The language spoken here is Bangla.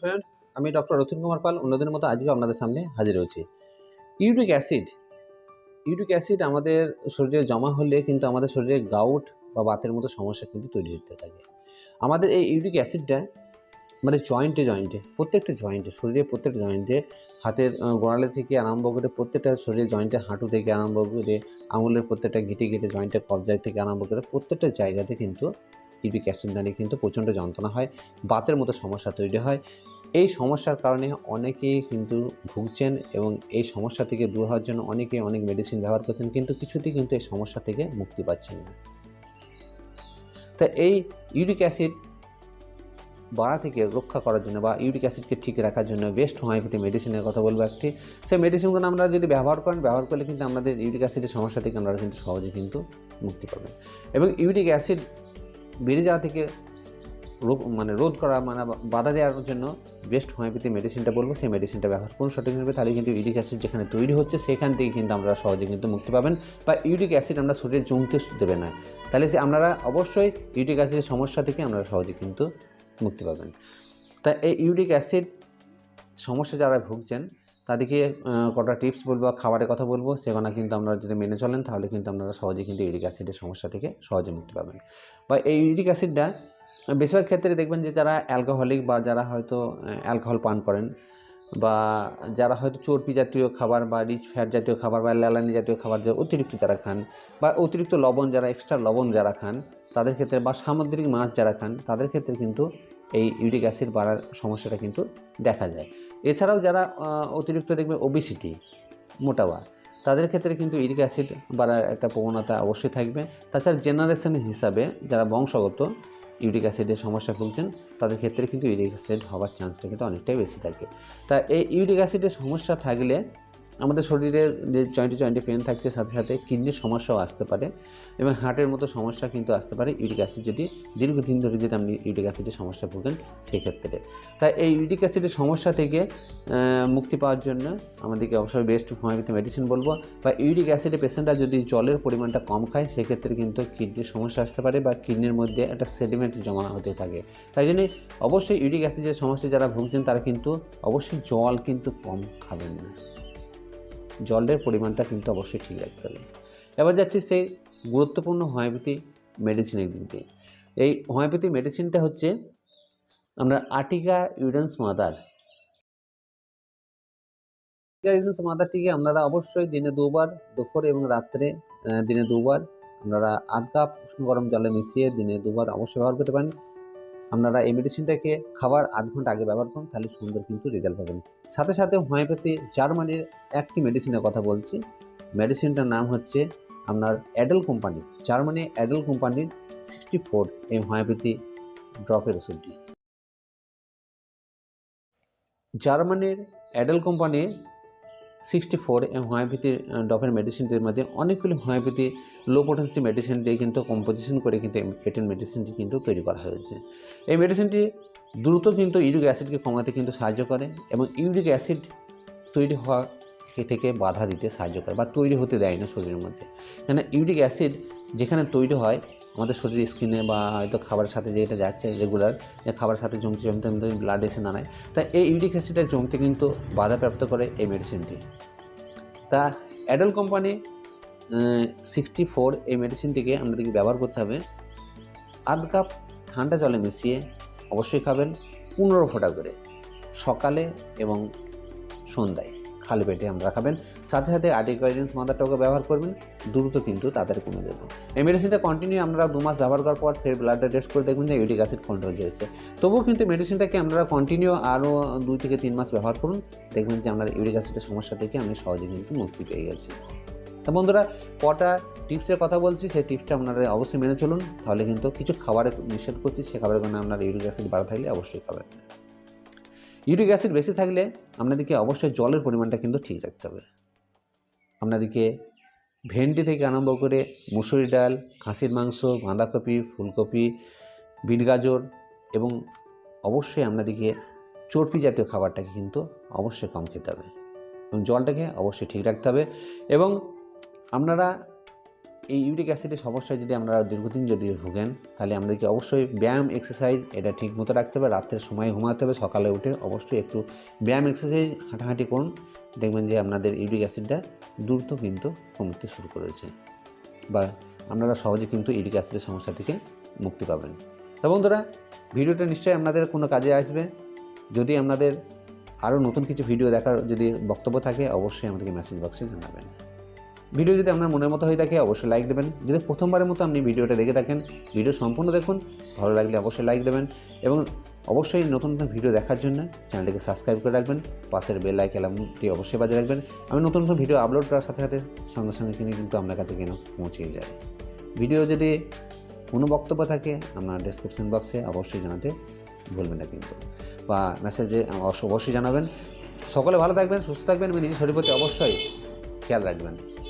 ফ্রেন্ড আমি ডক্টর রতিন কুমার পাল, অন্যদের মতো আজকে আপনাদের সামনে হাজির হয়েছি। ইউরিক অ্যাসিড ইউরিক অ্যাসিড আমাদের শরীরে জমা হলে কিন্তু আমাদের শরীরে গাউট বা বাতের মতো সমস্যা কিন্তু তৈরি হতে থাকে। আমাদের এই ইউরিক অ্যাসিডটা আমাদের জয়েন্টে জয়েন্টে প্রত্যেকটা জয়েন্টে শরীরের প্রত্যেকটা জয়েন্টে হাতের গোড়ালি থেকে আরম্ভ করে প্রত্যেকটা শরীরের জয়েন্টে হাঁটু থেকে আরম্ভ করে আঙুলের প্রত্যেকটা গিটে গিটে জয়েন্টের কবজায় থেকে আরম্ভ করে প্রত্যেকটা জায়গাতে কিন্তু ইউরিক অ্যাসিড দাঁড়িয়ে কিন্তু প্রচণ্ড যন্ত্রণা হয়, বাতের মতো সমস্যা তৈরি হয়। এই সমস্যার কারণে অনেকেই কিন্তু ভুগছেন এবং এই সমস্যা থেকে দূর হওয়ার জন্য অনেকে অনেক মেডিসিন ব্যবহার করছেন, কিন্তু কিছুতেই কিন্তু এই সমস্যা থেকে মুক্তি পাচ্ছেন না। তা এই ইউরিক অ্যাসিড বাড়া থেকে রক্ষা করার জন্য বা ইউরিক অ্যাসিডকে ঠিক রাখার জন্য বেস্ট হোমিওপ্যাথি মেডিসিনের কথা বলব একটি। সেই মেডিসিনগুলো আমরা যদি ব্যবহার করেন, ব্যবহার করলে কিন্তু আমাদের ইউরিক অ্যাসিডের সমস্যা থেকে আমরা কিন্তু সহজে কিন্তু মুক্তি পাবেন। এবং ইউরিক অ্যাসিড বেড়ে যাওয়া থেকে রোগ মানে রোধ করা মানে বাধা দেওয়ার জন্য বেস্ট হোমিওপ্যাথি মেডিসিনটা বলব। সেই মেডিসিনটা ব্যবহার করুন সঠিকভাবে তাহলে কিন্তু ইউরিক অ্যাসিড যেখানে তৈরি হচ্ছে, সেখান থেকে কিন্তু আমরা সহজে কিন্তু মুক্তি পাবেন বা ইউরিক অ্যাসিড আমরা শরীরে জমতে দেবে না। তাহলে সে আপনারা অবশ্যই ইউরিক অ্যাসিডের সমস্যা থেকে আপনারা সহজে কিন্তু মুক্তি পাবেন। তা এই ইউরিক অ্যাসিড সমস্যা যারা ভুগছেন তাদেরকে কটা টিপস বলব বা খাবারের কথা বলব, সেগুলো কিন্তু আপনারা যদি মেনে চলেন, তাহলে কিন্তু আপনারা সহজে কিন্তু ইউরিক অ্যাসিডের সমস্যা থেকে সহজে মুক্তি পাবেন। বা এই ইউরিক অ্যাসিডটা, বেশিরভাগ ক্ষেত্রে দেখবেন যে যারা অ্যালকোহলিক বা যারা হয়তো অ্যালকোহল পান করেন, বা যারা হয়তো চর্বি জাতীয় খাবার বা রিচ ফ্যাট জাতীয় খাবার বা ল্যালানি জাতীয় খাবার যে অতিরিক্ত যারা খান, বা অতিরিক্ত লবণ যারা, এক্সট্রা লবণ যারা খান, তাদের ক্ষেত্রে বা সামুদ্রিক মাছ যারা খান, তাদের ক্ষেত্রে কিন্তু এই ইউরিক অ্যাসিড বাড়ার সমস্যাটা কিন্তু দেখা যায়। এছাড়াও যারা অতিরিক্ত দেখবে ওবিসিটি মোটাওয়া তাদের ক্ষেত্রে কিন্তু ইউরিক অ্যাসিড বাড়ার একটা প্রবণতা অবশ্যই থাকবে। তাছাড়া জেনারেশন হিসাবে যারা বংশগত ইউরিক অ্যাসিডের সমস্যা ভুগছেন, তাদের ক্ষেত্রে কিন্তু ইউরিক অ্যাসিড হওয়ার চান্সটা কিন্তু অনেকটাই বেশি থাকে। তা এই ইউরিক অ্যাসিডের সমস্যা থাকলে আমাদের শরীরের যে জয়েন্টে জয়েন্টে পেন থাকছে, সাথে সাথে কিডনির সমস্যাও আসতে পারে এবং হার্টের মতো সমস্যা কিন্তু আসতে পারে ইউরিক অ্যাসিড যদি দীর্ঘদিন ধরে যদি আপনি ইউরিক অ্যাসিডের সমস্যা ভোগেন সেক্ষেত্রে। তাই এই ইউরিক অ্যাসিডের সমস্যা থেকে মুক্তি পাওয়ার জন্য আমাদেরকে অবশ্যই বেস্ট হোমিওপ্যাথি মেডিসিন বলব বা ইউরিক অ্যাসিডের পেশেন্টরা যদি জলের পরিমাণটা কম খায়, সেক্ষেত্রে কিন্তু কিডনির সমস্যা আসতে পারে বা কিডনির মধ্যে একটা সেডিমেন্ট জমা হতে থাকে। তাই জন্য অবশ্যই ইউরিক অ্যাসিডের সমস্যা যারা ভুগছেন, তারা কিন্তু অবশ্যই জল কিন্তু কম খাবেন না। জলের পরিমাণটা কিন্তু অবশ্যই ঠিক রাখতে হবে। এবার যাচ্ছি সেই গুরুত্বপূর্ণ হোমিওপ্যাথি মেডিসিনের দিক দিয়ে। এই হোমিওপ্যাথি মেডিসিনটা হচ্ছে আমরা আটিকা ইউডেন্স মাদার ইউডেন্স মাদারটিকে আপনারা অবশ্যই দিনে দুবার, দুপুর এবং রাত্রে দিনে দুবার আপনারা আধ কাপ উষ্ণ গরম জলে মিশিয়ে দিনে দুবার অবশ্যই ব্যবহার করতে পারেন। আপনারা এই মেডিসিনটাকে খাবার আধ ঘণ্টা আগে ব্যবহার করুন, তাহলে সুন্দর কিন্তু রেজাল্ট পাবেন। সাথে সাথে হোমিওপ্যাথি জার্মানির একটি মেডিসিনের কথা বলছি। মেডিসিনটার নাম হচ্ছে আপনার অ্যাডেল কোম্পানি জার্মানি অ্যাডেল কোম্পানির সিক্সটি ফোর এই হোমিওপ্যাথি ড্রপের ওষুধটি। জার্মানির Adel company sixty four homeopathy ড্রপের মেডিসিনটির মধ্যে অনেকগুলি হোমিওপ্যাথি লো পোটেন্সি মেডিসিন দিয়ে কিন্তু কম্পোজিশন করে কিন্তু পেটেন্ট মেডিসিনটি কিন্তু তৈরি করা হয়েছে। এই মেডিসিনটি দ্রুত কিন্তু ইউরিক অ্যাসিডকে কমাতে কিন্তু সাহায্য করে এবং ইউরিক অ্যাসিড তৈরি হওয়া থেকে বাধা দিতে সাহায্য করে বা তৈরি হতে দেয় না শরীরের মধ্যে। কেন ইউরিক অ্যাসিড যেখানে তৈরি হয় আমাদের শরীরের স্কিনে বা হয়তো খাবারের সাথে যেটা যাচ্ছে রেগুলার যে খাবারের সাথে জমতে জমতে জমতে ব্লাড এসে দাঁড়ায়। তা এই ইউরিক অ্যাসিডটা জমতে কিন্তু বাধাপ্রাপ্ত করে এই মেডিসিনটি তা অ্যাডাল কোম্পানি সিক্সটি ফোর এই মেডিসিনটিকে আমাদেরকে ব্যবহার করতে হবে? আধ কাপ ঠান্ডা জলে মিশিয়ে অবশ্যই খাবেন পনেরো ফোঁটা করে। সকালে এবং সন্ধ্যায়। খালি পেটে আমরা খাবেন। সাথে সাথে আর্টিকাইডেন্স মাদারটাকে ব্যবহার করবেন, দ্রুত কিন্তু তাদের কমে যাবে। এই মেডিসিনটা কন্টিনিউ আমরা দু মাস ব্যবহার করার পর ফের ব্লাডটা টেস্ট করে দেখবেন যে ইউরিক অ্যাসিড কন্ট্রোল হয়েছে তবুও কিন্তু মেডিসিনটাকে আপনারা কন্টিনিউ আরও দুই থেকে তিন মাস ব্যবহার করুন। দেখবেন যে আপনার ইউরিক অ্যাসিডের সমস্যা থেকে আমি সহজে কিন্তু মুক্তি পেয়ে গেছি। তা বন্ধুরা, কটা টিপসের কথা বলছি, সেই টিপসটা আপনারা অবশ্যই মেনে চলুন। তাহলে কিন্তু কিছু খাবারে নিষেধ করছি, সে খাবারের কারণে আপনার ইউরিক অ্যাসিড বাড়া থাকলে অবশ্যই খাবেন। ইউরিক অ্যাসিড বেশি থাকলে আপনাদেরকে অবশ্যই জলের পরিমাণটা কিন্তু ঠিক রাখতে হবে। আপনাদেরকে ভেন্ডি থেকে আরম্ভ করে মুসুরি ডাল, খাসির মাংস, বাঁধাকপি, ফুলকপি, বিট গাজর এবং অবশ্যই আপনাদেরকে চর্বি জাতীয় খাবারটাকে কিন্তু অবশ্যই কম খেতে হবে এবং জলটাকে অবশ্যই ঠিক রাখতে হবে এবং আপনারা এই ইউরিক অ্যাসিডের সমস্যায় যদি আমরা দীর্ঘদিন যদি ভুগেন, তাহলে আমাদেরকে অবশ্যই ব্যায়াম এক্সারসাইজ এটা ঠিক মতো রাখতে হবে। রাত্রের সময় ঘুমাতে হবে, সকালে উঠে অবশ্যই একটু ব্যায়াম এক্সারসাইজ হাঁটাহাঁটি করুন। দেখবেন যে আপনাদের ইউরিক অ্যাসিডটা দ্রুত কিন্তু কমতে শুরু করেছে বা আপনারা সহজে কিন্তু ইউরিক অ্যাসিডের সমস্যা থেকে মুক্তি পাবেন। তো বন্ধুরা, ভিডিওটা নিশ্চয়ই আপনাদের কোনো কাজে আসবে। যদি আপনাদের আরও নতুন কিছু ভিডিও দেখার যদি বক্তব্য থাকে, অবশ্যই আমাদেরকে মেসেজ বক্সে জানাবেন। ভিডিও যদি আপনার মনের মতো হয়ে থাকে, অবশ্যই লাইক দেবেন। যদি প্রথমবারের মতো আপনি ভিডিওটা দেখে থাকেন, ভিডিও সম্পূর্ণ দেখুন, ভালো লাগলে অবশ্যই লাইক দেবেন এবং অবশ্যই নতুন নতুন ভিডিও দেখার জন্য চ্যানেলটিকে সাবস্ক্রাইব করে রাখবেন, পাশের বেল লাইক অ্যালার্মটি অবশ্যই বাজে রাখবেন। আমি নতুন নতুন ভিডিও আপলোড করার সাথে সাথে সঙ্গে সঙ্গে কিনে কিন্তু আপনার কাছে কেন পৌঁছে যায়। ভিডিও যদি কোনো বক্তব্য থাকে, আপনার ডেসক্রিপশন বক্সে অবশ্যই জানাতে ভুলবেন না কিন্তু। বা মেসেজে অবশ্যই জানাবেন। সকলে ভালো থাকবেন, সুস্থ থাকবেন এবং নিজের শরীর প্রতি অবশ্যই খেয়াল রাখবেন।